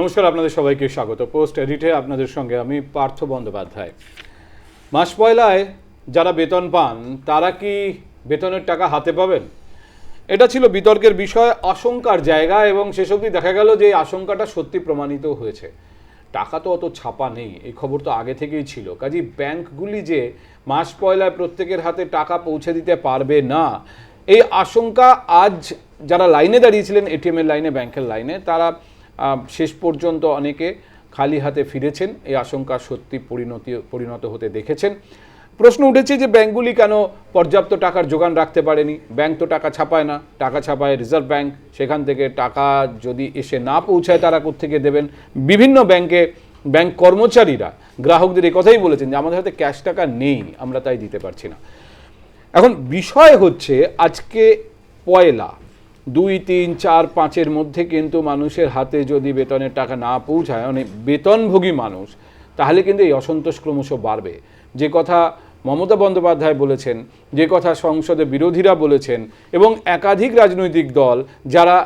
নমস্কার, আপনাদের সবাইকে স্বাগত। পোস্ট এডিটে আপনাদের সঙ্গে আমি পার্থ বন্দ্যোপাধ্যায়। মাস পয়লায় যারা বেতন পান, তারা কি বেতনের টাকা হাতে পাবেন? এটা ছিল বিতর্কের বিষয়, আশঙ্কার জায়গা এবং শেষ অবধি দেখা গেল যে আশঙ্কাটা সত্যি প্রমাণিত হয়েছে। টাকা তো অত ছাপা নেই, এই খবর তো আগে থেকেই ছিল। কাজেই ব্যাংকগুলি যে মাস পয়লায় প্রত্যেকের হাতে টাকা পৌঁছে দিতে পারবে না, এই আশঙ্কা আজ যারা লাইনে দাঁড়িয়েছিলেন, এটিএমের লাইনে, ব্যাংকের লাইনে, তারা শেষ পর্যন্ত অনেকে খালি হাতে ফিরেছেন, এই আশঙ্কা সত্যি পরিণতি, পরিণত হতে দেখেছেন। প্রশ্ন উঠেছে যে ব্যাঙ্কগুলি কেন পর্যাপ্ত টাকার যোগান রাখতে পারেনি? ব্যাংক তো টাকা ছাপায় না, টাকা ছাপায় রিজার্ভ ব্যাংক, সেখান থেকে টাকা যদি এসে না পৌঁছায় তারা কোত্থেকে দেবেন? বিভিন্ন ব্যাংকে, ব্যাংক কর্মচারীরা, গ্রাহকদের এই কথাই বলেছেন যে আমাদের হাতে ক্যাশ টাকা নেই, আমরা তাই দিতে পারছি না। এখন বিষয় হচ্ছে, আজকে পয়লা দুই, তিন, চার, পাঁচের মধ্যে কিন্তু মানুষের হাতে যদি বেতনের টাকা না পৌঁছায় মানে বেতনভোগী মানুষ, তাহলে কিন্তু এই অসন্তোষ ক্রমশ বাড়বে। যে কথা মমতা বন্দ্যোপাধ্যায় বলেছেন, যে কথা সংসদে বিরোধীরা বলেছেন, এবং একাধিক রাজনৈতিক দল যারা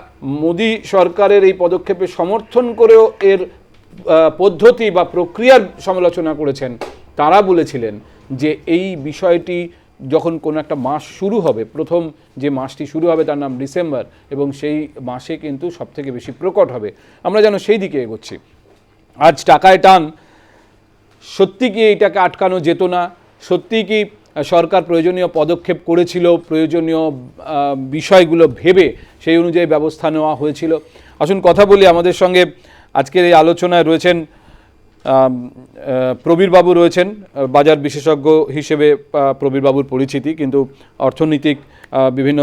মোদী সরকারের এই পদক্ষেপে সমর্থন করেও এর পদ্ধতি বা প্রক্রিয়ার সমালোচনা করেছেন, তারা বলেছিলেন যে এই বিষয়টি যখন কোনো একটা মাস শুরু হবে, প্রথম যে মাসটি শুরু হবে তার নাম ডিসেম্বর এবং সেই মাসে কিন্তু সবথেকে বেশি প্রকট হবে। আমরা যেন সেই দিকে এগোচ্ছি। আজ টাকায় টান, সত্যি কি এইটাকে আটকানো যেত না? সত্যি কি সরকার প্রয়োজনীয় পদক্ষেপ করেছিল? প্রয়োজনীয় বিষয়গুলো ভেবে সেই অনুযায়ী ব্যবস্থা নেওয়া হয়েছিল। আসুন কথা বলি আমাদের সঙ্গে। আজকের এই আলোচনায় রয়েছেন প্রবীরবাবু রয়েছেন বাজার বিশেষজ্ঞ হিসেবে প্রবীরবাবুর পরিচিতি, কিন্তু অর্থনৈতিক বিভিন্ন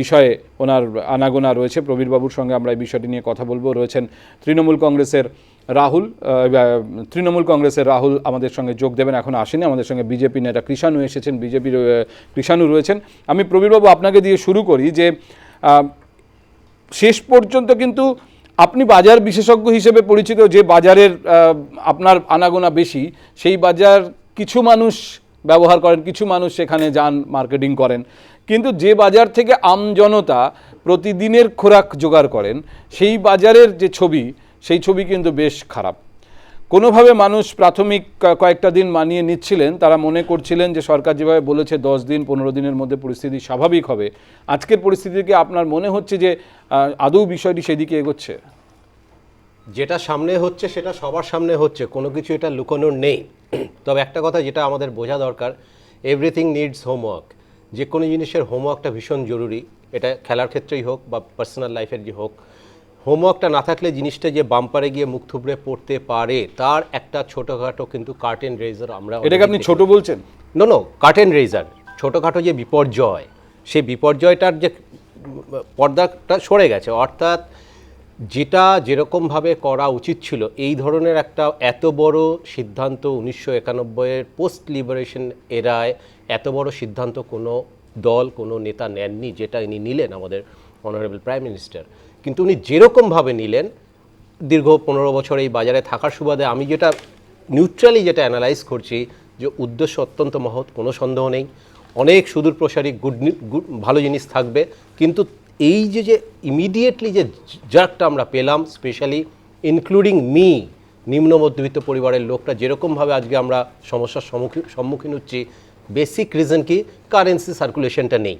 বিষয়ে ওনার আনাগোনা রয়েছে। প্রবীরবাবুর সঙ্গে আমরা এই বিষয়টি নিয়ে কথা বলব। রয়েছেন তৃণমূল কংগ্রেসের রাহুল তৃণমূল কংগ্রেসের রাহুল আমাদের সঙ্গে যোগ দেবেন, এখন আসেনি। আমাদের সঙ্গে বিজেপি নেতা কৃষাণু এসেছেন, বিজেপির কৃষাণু রয়েছেন। আমি প্রবীরবাবু আপনাকে দিয়ে শুরু করি যে শেষ পর্যন্ত কিন্তু আপনি বাজার বিশেষজ্ঞ হিসেবে পরিচিত যে বাজারের আপনার আনাগোনা বেশি, সেই বাজার কিছু মানুষ ব্যবহার করেন, কিছু মানুষ সেখানে যান, মার্কেটিং করেন। কিন্তু যে বাজার থেকে আমজনতা প্রতিদিনের খোরাক জোগাড় করেন, সেই বাজারের যে ছবি, সেই ছবি কিন্তু বেশ খারাপ। কোনোভাবে মানুষ প্রাথমিক কয়েকটা দিন মানিয়ে নিচ্ছিলেন, তারা মনে করছিলেন যে সরকার যেভাবে বলেছে দশ দিন, পনেরো দিনের মধ্যে পরিস্থিতি স্বাভাবিক হবে। আজকের পরিস্থিতিকে আপনার মনে হচ্ছে যে আদৌ বিষয়টি সেদিকে এগোচ্ছে? যেটা সামনে হচ্ছে সেটা সবার সামনে হচ্ছে, কোনো কিছু এটা লুকোনোর নেই। তবে একটা কথা যেটা আমাদের বোঝা দরকার এভরিথিং নিডস হোমওয়ার্ক যে কোনো জিনিসের হোমওয়ার্কটা ভীষণ জরুরি, এটা খেলার ক্ষেত্রেই হোক বা পার্সোনাল লাইফের যে হোক। হোমওয়ার্কটা না থাকলে জিনিসটা যে বাম্পারে গিয়ে মুখ থুবড়ে পড়তে পারে তার একটা ছোটোখাটো কিন্তু কার্টেন রেজার আমরা এটাকে আপনি ছোট বলছেন? নো নো কার্টেন রেজার ছোটোখাটো যে বিপর্যয় সেই বিপর্যয়টার যে পর্দাটা সরে গেছে। অর্থাৎ যেটা যেরকমভাবে করা উচিত ছিল এই ধরনের একটা এত বড় সিদ্ধান্ত উনিশশো একানব্বইয়ের পোস্ট লিবারেশন এরায় এত বড় সিদ্ধান্ত কোনো দল কোনো নেতা নেননি যেটা ইনি নিলেন আমাদের অনারেবল প্রাইম মিনিস্টার কিন্তু উনি যেরকমভাবে নিলেন, দীর্ঘ পনেরো বছর এই বাজারে থাকার সুবাদে আমি যেটা নিউট্রালি যেটা অ্যানালাইজ করছি যে উদ্দেশ্য অত্যন্ত মহৎ, কোনো সন্দেহ নেই। অনেক সুদূর প্রসারী গুড গুড ভালো জিনিস থাকবে। কিন্তু এই যে যে ইমিডিয়েটলি যে জার্কটা আমরা পেলাম স্পেশালি ইনক্লুডিং মি নিম্ন মধ্যবিত্ত পরিবারের লোকটা যেরকমভাবে আজকে আমরা সমস্যার সম্মুখীন সম্মুখীন হচ্ছি বেসিক রিজন কি? কারেন্সি সার্কুলেশনটা নেই।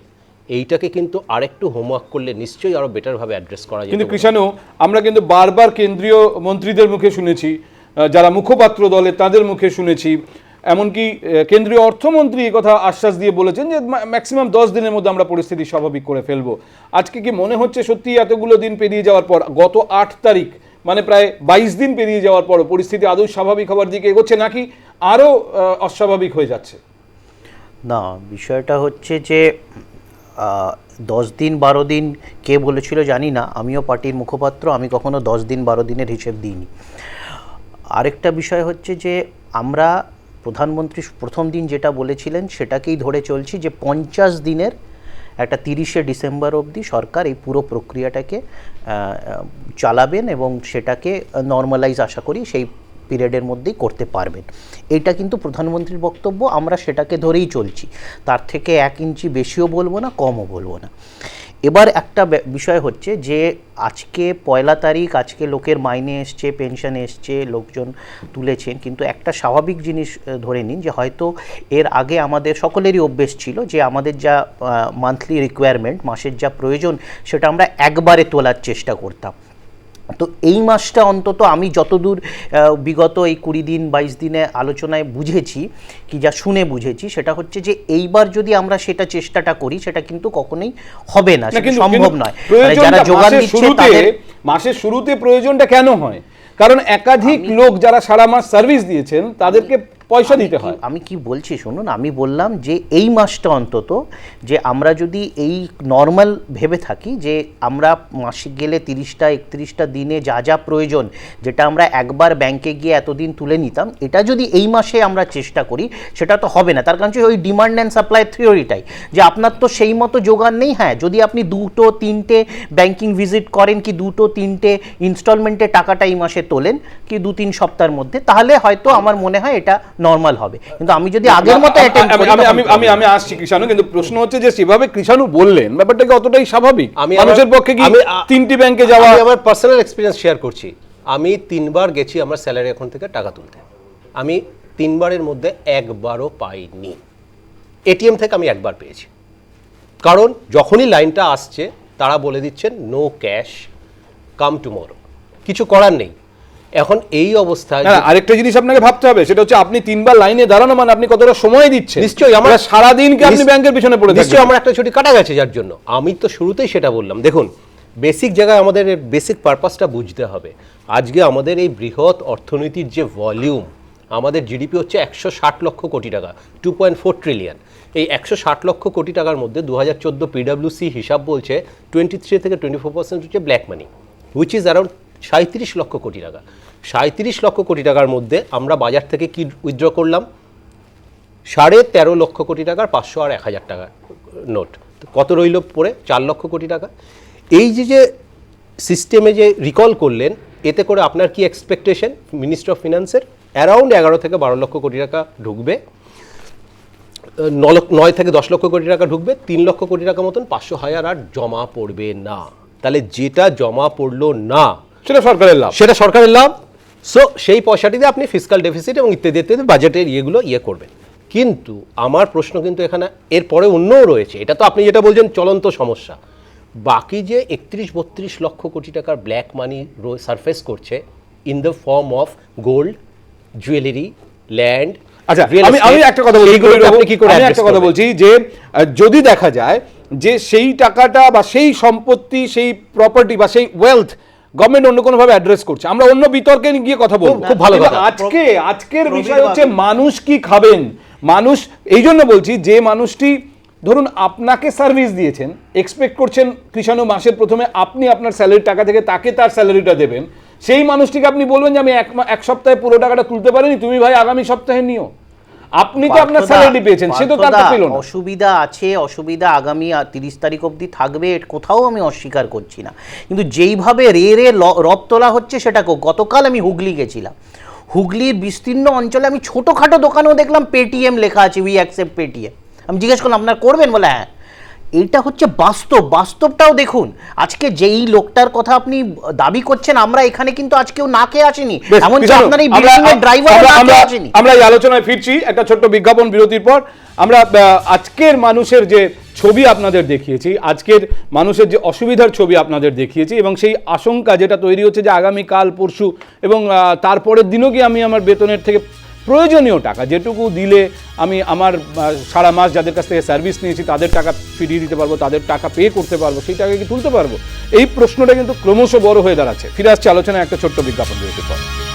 এইটাকে কিন্তু আরেকটু হোমওয়ার্ক করলে নিশ্চয়ই আরও বেটারভাবে অ্যাড্রেস করা যেত কিন্তু কৃষাণু আমরা কিন্তু বারবার কেন্দ্রীয় মন্ত্রীদের মুখে শুনেছি যারা মুখপাত্র দলে তাদের মুখে শুনেছি এমনকি কেন্দ্রীয় অর্থমন্ত্রী কথা আশ্বাস দিয়ে বলেছেন যে ম্যাক্সিমাম দশ দিনের মধ্যে আমরা পরিস্থিতি স্বাভাবিক করে ফেলব। আজকে কি মনে হচ্ছে সত্যি এতগুলো দিন পেরিয়ে যাওয়ার পর গত আট তারিখ মানে প্রায় বাইশ দিন পেরিয়ে যাওয়ার পর পরিস্থিতি আদৌ স্বাভাবিক হওয়ার দিকে এগোচ্ছে নাকি আরও অস্বাভাবিক হয়ে যাচ্ছে? না বিষয়টা হচ্ছে যে দশ দিন, বারো দিন কে বলেছিল জানি না, আমিও পার্টির মুখপাত্র, আমি কখনো দশ দিন, বারো দিনের হিসেব দিইনি। আরেকটা বিষয় হচ্ছে যে আমরা প্রধানমন্ত্রী প্রথম দিন যেটা বলেছিলেন সেটাকেই ধরে চলছি যে পঞ্চাশ দিনের একটা তিরিশে ডিসেম্বর অবধি সরকার এই পুরো প্রক্রিয়াটাকে চালাবেন এবং সেটাকে নর্মালাইজ আশা করি সেই পিরিয়ডের মধ্যেই করতে পারবেন। এটা কিন্তু প্রধানমন্ত্রীর বক্তব্য, আমরা সেটাকে ধরেই চলছি। তার থেকে এক ইঞ্চি বেশিও বলব না, কমও বলব না। এবার একটা বিষয় হচ্ছে যে, আজকে পয়লা তারিখ, আজকে লোকের মাইনে এসছে, পেনশন এসছে, লোকজন তুলেছেন, কিন্তু একটা স্বাভাবিক জিনিস ধরে নিন যে, হয়তো এর আগে আমাদের সকলেরই অভ্যেস ছিল যে, আমাদের যা মান্থলি রিকোয়ারমেন্ট মাসের যা প্রয়োজন, সেটা আমরা একবারে তোলার চেষ্টা করতাম। তো এই মাসটা অন্তত আমি যতদূর বিগত এই কুড়ি দিন বাইশ দিনে আলোচনায় বুঝেছি কি যা শুনে বুঝেছি সেটা হচ্ছে যে এইবার যদি আমরা সেটা চেষ্টাটা করি সেটা কিন্তু কখনোই হবে না সম্ভব নয়। মানে যারা যোগান দিচ্ছে তাদের মাসের শুরুতে প্রয়োজনটা কেন হয়? কারণ একাধিক লোক যারা সারা মাস সার্ভিস দিয়েছেন তাদেরকে পয়সা দিতে হয়। আমি কি বলছি শুনুন আমি বললাম যে এই মাসটা অন্তত যে আমরা যদি এই নর্মাল ভেবে থাকি যে আমরা মাসে গেলে তিরিশটা একত্রিশটা দিনে যা যা প্রয়োজন যেটা আমরা একবার ব্যাংকে গিয়ে এতদিন তুলে নিতাম এটা যদি এই মাসে আমরা চেষ্টা করি সেটা তো হবে না। তার কারণ ওই ডিমান্ড অ্যান্ড সাপ্লাই থিওরিটাই যে আপনার তো সেই মতো যোগান নেই হ্যাঁ যদি আপনি দুটো তিনটে ব্যাংকিং ভিজিট করেন কি দুটো তিনটে ইনস্টলমেন্টে টাকাটা এই মাসে তোলেন কি দু তিন সপ্তাহের মধ্যে তাহলে হয়তো আমার মনে হয় এটা নর্মাল হবে। কিন্তু আমি যদি আগের মতো আমি- আমি আমি আসছি কৃষাণু কিন্তু প্রশ্ন হচ্ছে যে সেভাবে কৃষাণু বললেন ব্যাপারটা কি অতটাই স্বাভাবিক। আমি মানুষের পক্ষে কি তিনটি ব্যাংকে যাওয়া আমি আমার পার্সোনাল এক্সপিরিয়েন্স শেয়ার করছি। আমি তিনবার গেছি আমার স্যালারি এখন থেকে টাকা তুলতে। আমি তিনবারের মধ্যে একবারও পাইনি। এটিএম থেকে আমি একবার পেয়েছি। কারণ যখনই লাইনটা আসছে তারা বলে দিচ্ছেন নো ক্যাশ কাম টুমোরো কিছু করার নেই। এখন এই অবস্থায় আরেকটা জিনিস আপনাকে ভাবতে হবে সেটা হচ্ছে আপনি তিনবার লাইনে দাঁড়ানো মানে আপনি কতটা সময় দিচ্ছেন? নিশ্চয়ই আমার সারাদিন কি আপনি ব্যাংকের পিছনে পড়ে নিশ্চয়ই আমার একটা ছুটি কাটা গেছে যার জন্য। আমি তো শুরুতেই সেটা বললাম। দেখুন বেসিক জায়গায় আমাদের বেসিক পারপাসটা বুঝতে হবে। আজকে আমাদের এই বৃহৎ অর্থনীতির যে ভলিউম আমাদের জিডিপি হচ্ছে একশো ষাট লক্ষ কোটি টাকা টু পয়েন্ট ফোর ট্রিলিয়ন এই একশো ষাট লক্ষ কোটি টাকার মধ্যে দু হাজার চোদ্দ পিডাব্লিউসি হিসাব বলছে টোয়েন্টি থ্রি থেকে টোয়েন্টি ফোর পার্সেন্ট হচ্ছে black money which is around সাঁত্রিশ লক্ষ কোটি টাকা। সাঁত্রিশ লক্ষ কোটি টাকার মধ্যে আমরা বাজার থেকে কি উইথড্র করলাম? সাড়ে তেরো লক্ষ কোটি টাকার পাঁচশো আর এক হাজার টাকার নোট। কত রইল পড়ে? চার লক্ষ কোটি টাকা। এই যে যে সিস্টেমে যে রিকল করলেন, এতে করে আপনার কি এক্সপেকটেশন মিনিস্টার অফ ফিনান্সের অ্যারাউন্ড এগারো থেকে বারো লক্ষ কোটি টাকা ঢুকবে। নয় থেকে দশ লক্ষ কোটি টাকা ঢুকবে। তিন লক্ষ কোটি টাকা মতন পাঁচশো হাজার আর জমা পড়বে না। তাহলে যেটা জমা পড়ল না সেটা সরকারের লাভ। সেটা সরকারের লাভ। সো সেই পয়সাটি দিয়ে আপনি ফিসকাল ডেফিসিট এবং ইত্যাদি ইত্যাদি বাজেটের ইয়েগুলো ইয়ে করবেন। কিন্তু আমার প্রশ্ন কিন্তু এখানে এরপরে অন্যও রয়েছে। এটা তো আপনি যেটা বলছেন চলন্ত সমস্যা। বাকি যে একত্রিশ বত্রিশ লক্ষ কোটি টাকার ব্ল্যাক মানি সারফেস করছে in the form of gold jewellery land আচ্ছা আমি আমি একটা কথা বলছি আপনি কি করে একটা কথা বলছি যে যদি দেখা যায় যে সেই টাকাটা বা সেই সম্পত্তি সেই প্রপার্টি বা সেই ওয়েলথ গভর্নমেন্ট অন্য কোনো ভাবে অ্যাড্রেস করছে। আমরা অন্য বিতর্কে গিয়ে কথা বলব। খুব ভালো কথা। আজকে আজকের বিষয় হচ্ছে মানুষ কি খাবেন? মানুষ এই জন্য বলছি যে মানুষটি ধরুন আপনাকে সার্ভিস দিয়েছেন এক্সপেক্ট করছেন কৃষাণু মাসের প্রথমে আপনি আপনার স্যালারির টাকা থেকে তাকে তার স্যালারিটা দেবেন। সেই মানুষটিকে আপনি বলবেন যে আমি এক সপ্তাহে পুরো টাকাটা তুলতে পারিনি তুমি ভাই আগামী সপ্তাহে নিও। আপনি তো আপনার স্যালারি পেয়েছেন সে তো তারটা পেল না। অসুবিধা আছে অসুবিধা আগামী তিরিশ তারিখ অবধি থাকবে কোথাও আমি অস্বীকার করছি না। কিন্তু যেইভাবে রে রে রব তোলা হচ্ছে সেটা গতকাল আমি হুগলি গেছিলাম। হুগলির বিস্তীর্ণ অঞ্চলে আমি ছোটখাটো দোকানেও দেখলাম পেটিএম লেখা আছে উই অ্যাকসেপ্ট পেটিএম আমি জিজ্ঞেস করলাম আপনার করবেন? বলে হ্যাঁ। এইটা হচ্ছে বাস্তব বাস্তবটাও দেখুন। আজকে যেই লোকটার কথা আপনি দাবি করছেন আমরা এখানে কিন্তু আজকেও না খেয়ে আসিনি। বেশ, এমনকি আপনার এই বিল্ডিং এর ড্রাইভার না খেয়ে আসেনি। আমরা এই আলোচনায় ফিরছি একটা ছোট্ট বিজ্ঞাপন বিরতির পর। আমরা আজকের মানুষের যে ছবি আপনাদের দেখিয়েছি আজকের মানুষের যে অসুবিধার ছবি আপনাদের দেখিয়েছি এবং সেই আশঙ্কা যেটা তৈরি হচ্ছে যে আগামী কাল পরশু এবং আহ, তারপরের দিনও কি আমি আমার বেতনের থেকে প্রয়োজনীয় টাকা, যেটুকু দিলে আমি আমার সারা মাস যাদের কাছ থেকে সার্ভিস নিয়েছি, তাদের টাকা ফিরিয়ে দিতে পারব, তাদের টাকা পে করতে পারব, সেই টাকা কি তুলতে পারব? এই প্রশ্নটা কিন্তু ক্রমশ বড় হয়ে দাঁড়াচ্ছে। ফিরে আসছে আলোচনায় একটা ছোট্ট বিজ্ঞাপন দিয়ে পর